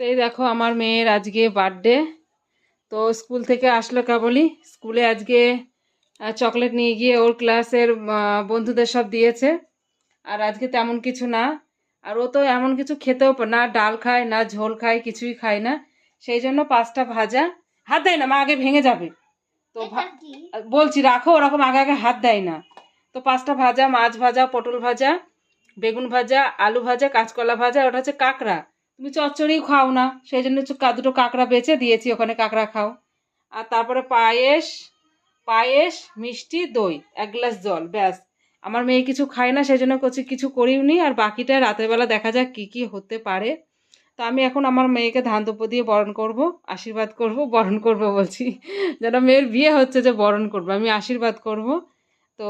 তো এই দেখো আমার মেয়ের আজকে বার্থডে তো স্কুল থেকে আসলো কেবলই স্কুলে আজকে চকলেট নিয়ে গিয়ে ওর ক্লাসের বন্ধুদের সব দিয়েছে। আর আজকে তেমন কিছু না। আর ও তো এমন কিছু খেতেও না ডাল খায় না ঝোল খায় কিছুই খায় না। সেই জন্য পাঁচটা ভাজা। হাত দেয় না মা আগে ভেঙে যাবে। তো বলছি রাখো ওরকম আগে আগে হাত দেয় না। তো পাঁচটা ভাজা মাছ ভাজা পটল ভাজা বেগুন ভাজা আলু ভাজা কাঁচকলা ভাজা ওটা হচ্ছে কাঁকড়া। তুমি চচ্চড়ি খাও না সেই জন্য দুটো কাঁকড়া বেছে দিয়েছি, ওখানে কাঁকড়া খাও। আর তারপরে পায়েস পায়েস, মিষ্টি, দই, এক গ্লাস জল, ব্যাস। আমার মেয়ে কিছু খায় না সেই জন্য করছি কিছু করিওনি, আর বাকিটা রাতের বেলা দেখা যাক কী কী হতে পারে। তো আমি এখন আমার মেয়েকে ধান দুপো দিয়ে বরণ করব, আশীর্বাদ করব, বরণ করব বলছি। যেন মেয়ের বিয়ে হচ্ছে যে বরণ করব, আমি আশীর্বাদ করব। তো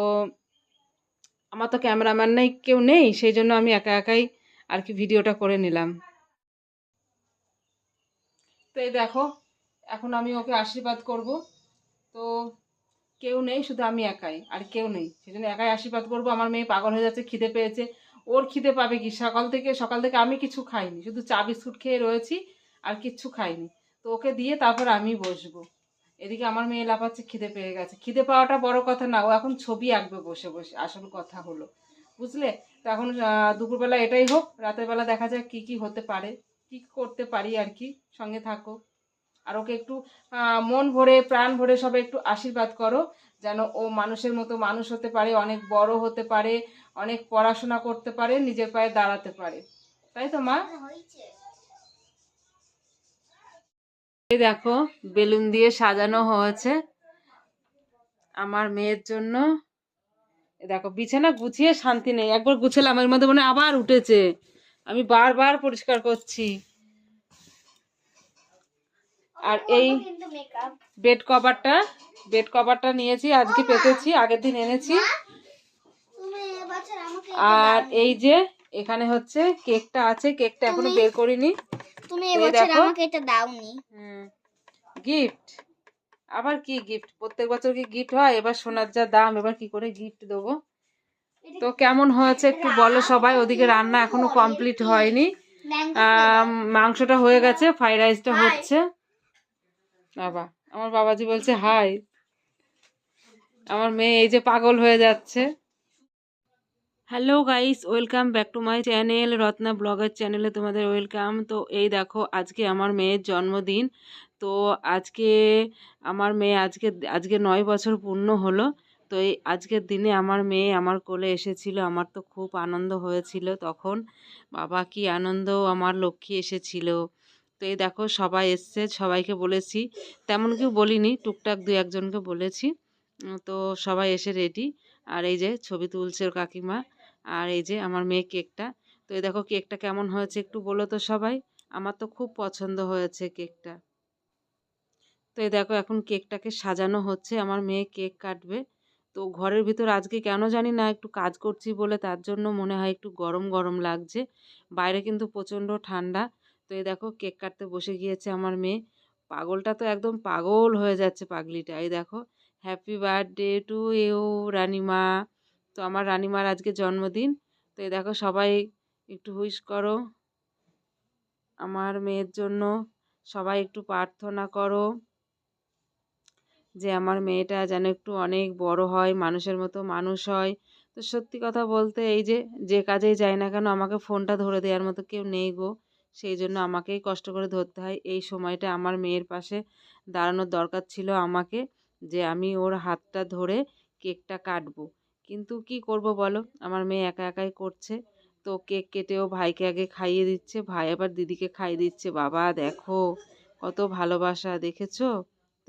আমার তো ক্যামেরাম্যান নেই, কেউ নেই, সেই জন্য আমি একা একাই আর কি ভিডিওটা করে নিলাম। তো এই দেখো, এখন আমি ওকে আশীর্বাদ করব। তো কেউ নেই, শুধু আমি একাই, আর কেউ নেই। সেই জন্য একাই আশীর্বাদ করব। আমার মেয়ে পাগল হয়ে যাচ্ছে, খিদে পেয়েছে। ওর খিদে পাবে কি? সকাল থেকে সকাল থেকে আমি কিছু খাইনি। শুধু চা, বিস্কুট খেয়ে রয়েছি, আর কিচ্ছু খাইনি। তো ওকে দিয়ে তারপর আমি বসবো। এদিকে আমার মেয়ে লাফাচ্ছে, খিদে পেয়ে গেছে। খিদে পাওয়াটা বড় কথা না, ও এখন ছবি আঁকবে বসে বসে, আসল কথা হলো। বুঝলে? তো এখন দুপুরবেলা এটাই হোক, রাতের বেলা দেখা যাক কি কি হতে পারে। কি করতে পারি আর কি, সঙ্গে থাকো। আর ওকে একটু মন ভরে, প্রাণ ভরে সবাই একটু আশীর্বাদ করো, যেন ও মানুষের মতো মানুষ হতে পারে, অনেক বড় হতে পারে, অনেক পড়াশোনা করতে পারে, নিজের পায়ে দাঁড়াতে পারে। তাই তো, মা? দেখো, বেলুন দিয়ে সাজানো হয়েছে আমার মেয়ের জন্য। দেখো, বিছানা গুছিয়ে শান্তি নেই, একবার গুছালাম এর মধ্যে মনে আবার উঠেছে। আমি বারবার পরিষ্কার করছি। আর এই বেড কভারটা বেড কভারটা নিয়েছি আজকে পেতেছি আগের দিন এনেছি। আর এই যে এখানে হচ্ছে কেকটা আছে কেকটা এখনও বের করিনি। তুমি এবছর। আমাকে এটা দাওনি। গিফট আবার কি গিফট প্রত্যেক বছর কি গিফট হয়? এবার সোনার যা দাম এবার কি করে গিফট দেবো? তো কেমন হয়েছে একটু বলো সবাই ওদিকে রান্না এখনও কমপ্লিট হয়নি। মাংসটা হয়ে গেছে ফ্রাইড রাইসটা হচ্ছে। বাবা আমার বাবাজি বলছে হাই। আমার মেয়ে এই যে পাগল হয়ে যাচ্ছে। Hello guys welcome back to my channel Ratna vlogger চ্যানেলে তোমাদের ওয়েলকাম তো এই দেখো আজকে আমার মেয়ের জন্মদিন। তো আজকে আমার মেয়ে আজকে আজকে নয় বছর পূর্ণ হলো। তো এই আজকের দিনে আমার মেয়ে আমার কোলে এসেছিল, আমার তো খুব আনন্দ হয়েছিল। তখন বাবা কি আনন্দ, আমার লক্ষ্মী এসেছিল। তো এই দেখো সবাই এসছে, সবাইকে বলেছি, তেমন কেউ বলিনি, টুকটাক দু একজনকে বলেছি। তো সবাই এসে রেডি আর এই যে ছবি তুলছে কাকিমা, আর এই যে আমার মেয়ে কেকটা। তো এই দেখো কেকটা কেমন হয়েছে একটু বলো তো সবাই। আমার তো খুব পছন্দ হয়েছে কেকটা। তো এই দেখো এখন কেকটাকে সাজানো হচ্ছে, আমার মেয়ে কেক কাটবে। তো ঘরের ভিতর আজকে কেন জানি না একটু কাজ করছি বলে তার জন্য মনে হয় একটু গরম গরম লাগছে। বাইরে কিন্তু প্রচণ্ড ঠান্ডা। তো এই দেখো কেক কাটতে বসে গিয়েছে আমার মেয়ে। পাগলটা তো একদম পাগল হয়ে যাচ্ছে পাগলিটা। এই দেখো happy birthday to you Ranima. তো আমার রানিমার আজকে জন্মদিন। তো এই দেখো সবাই একটু হুইশ করো আমার মেয়ের জন্য। সবাই একটু প্রার্থনা করো। যে আমার মেয়েটা যেন একটু অনেক বড় হয়, মানুষের মতো মানুষ হয়। তো সত্যি কথা বলতে এই যে যে কাজেই যাই না কেন আমাকে ফোনটা ধরে দেওয়ার মতো কেউ নেই গো। সেই জন্য আমাকেই কষ্ট করে ধরতে হয়। এই সময়টা আমার মেয়ের পাশে দাঁড়ানোর দরকার ছিল আমাকে যে আমি ওর হাতটা ধরে কেকটা কাটবো। কিন্তু কি করব বলো? আমার মেয়ে একা একাই করছে। তো কেক কেটেও ভাইকে আগে খাইয়ে দিচ্ছে। ভাই আবার দিদিকে খাইয়ে দিচ্ছে। বাবা দেখো, কত ভালোবাসা, দেখেছ?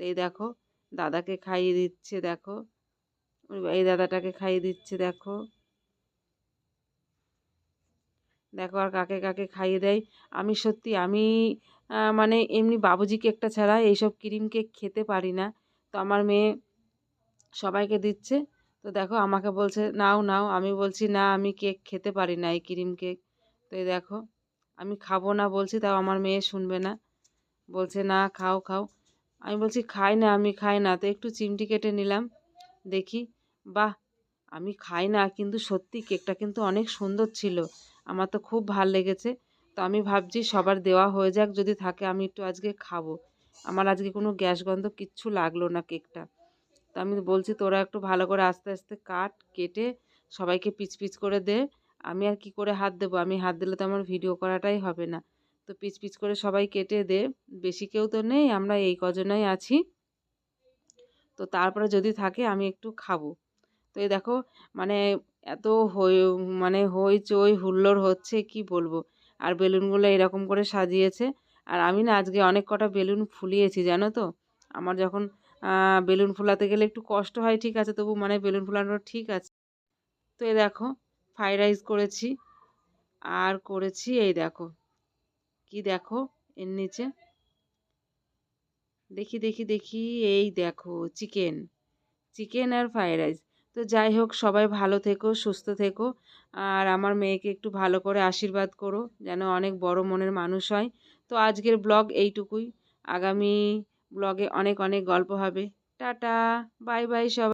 তো এই দেখো দাদাকে খাইয়ে দিচ্ছে, দেখো। এই দাদাটাকে খাইয়ে দিচ্ছে, দেখো। দেখো আর কাকে কাকে খাইয়ে দেয়। আমি সত্যি, আমি মানে এমনি বাবুজি কেকটা ছাড়া এইসব ক্রিম কেক খেতে পারি না। তো আমার মেয়ে সবাইকে দিচ্ছে। তো দেখো, আমাকে বলছে, নাও নাও। আমি বলছি, না, আমি কেক খেতে পারি না এই ক্রিম কেক। তো এই দেখো, আমি খাব না বলছি, তাও আমার মেয়ে শুনবে না। বলছে, না, খাও খাও। আমি বলছি, খাই না, আমি খাই না। তো একটু চিমটি কেটে নিলাম। দেখি, বাহ, আমি খাই না, কিন্তু সত্যি কেকটা কিন্তু অনেক সুন্দর ছিল। আমার তো খুব ভালো লেগেছে। তো আমি ভাবছি সবার দেওয়া হয়ে যাক, যদি থাকে আমি একটু আজকে খাব। আমার আজকে কোনো গ্যাস গন্ধ কিচ্ছু লাগল না কেকটা। তো আমি বলছি, তোরা একটু ভালো করে আস্তে আস্তে কাট, কেটে সবাইকে পিচ পিচ করে দে। আমি আর কি করে হাত দেবো? আমি হাত দিলে তো আমার ভিডিও করাটাই হবে না। তো পিচ পিচ করে সবাই কেটে দে। বেশি কেউ তো নেই, আমরা এই কজনই আছি। তো তারপরে যদি থাকে আমি একটু খাব। তো এই দেখো মানে এত হই মানে হইচই হুল্লোড় হচ্ছে, কি বলব? আর বেলুনগুলো এরকম করে সাজিয়েছে। আর আমি না আজকে অনেক কটা বেলুন ফুলিয়েছি, জানো তো? আমার যখন বেলুন ফোলাতে গেলে একটু কষ্ট হয়, ঠিক আছে, তবু মানে বেলুন ফোলানো ঠিক আছে। তো এই দেখো ফ্রাইড রাইস করেছি। আর করেছি এই দেখো। কি দেখো এর নিচে? দেখি দেখি দেখি, এই দেখো, চিকেন। চিকেন আর ফ্রাইড রাইস। তো যাই হোক, সবাই ভালো থেকো, সুস্থ থেকো। আর আমার মেয়েকে একটু ভালো করে আশীর্বাদ করো, যেন অনেক বড় মনের মানুষ হয়। তো আজকের ব্লগ এইটুকুই। আগামী ব্লগে অনেক অনেক গল্প হবে। টাটা, বাই বাই সবাই।